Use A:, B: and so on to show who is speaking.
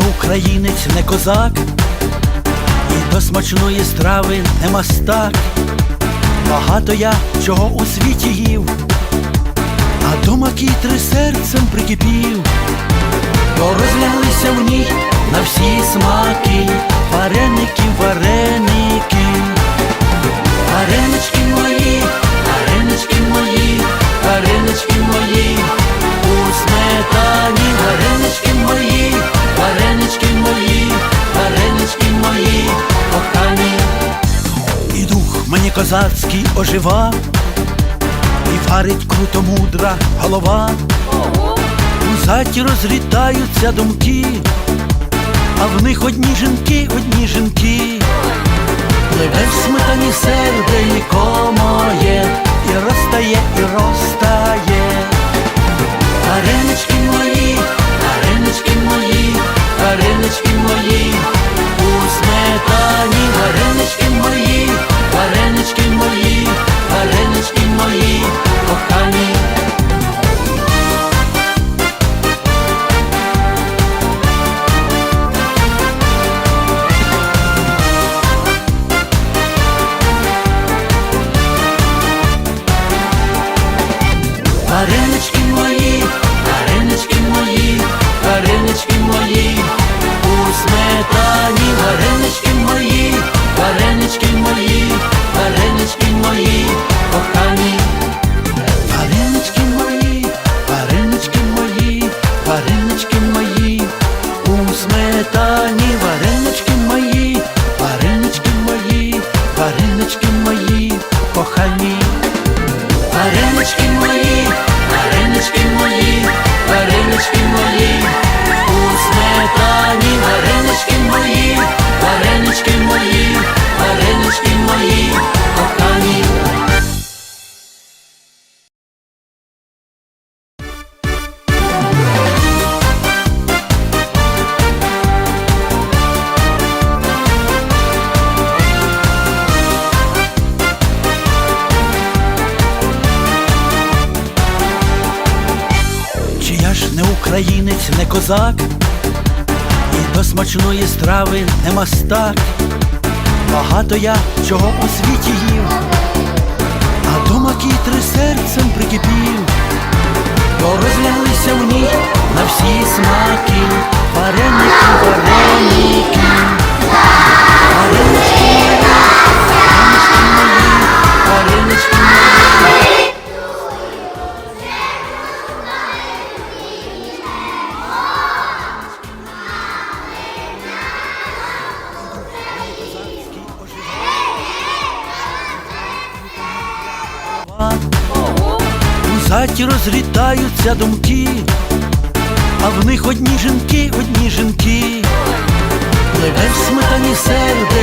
A: українець, не козак, і до смачної страви не мастак. Багато я чого у світі їв, а до макітри серцем прикипів, то розлялися в ній козацький ожива, і варить круто мудра голова. У заті розлітаються думки, а в них одні жінки, одні жінки. Пливе в сметані серденько моє, і розтає, і розтає. Мої, кохані. Варенички мої, українець, не козак, і до смачної страви не мастак. Багато я чого у світі їв, а до макітри серцем прикипів, то розлялися в ній на всі смаки, вареники, У заті розлітаються думки, а в них одні жінки, одні жінки. плеве в сметані серденько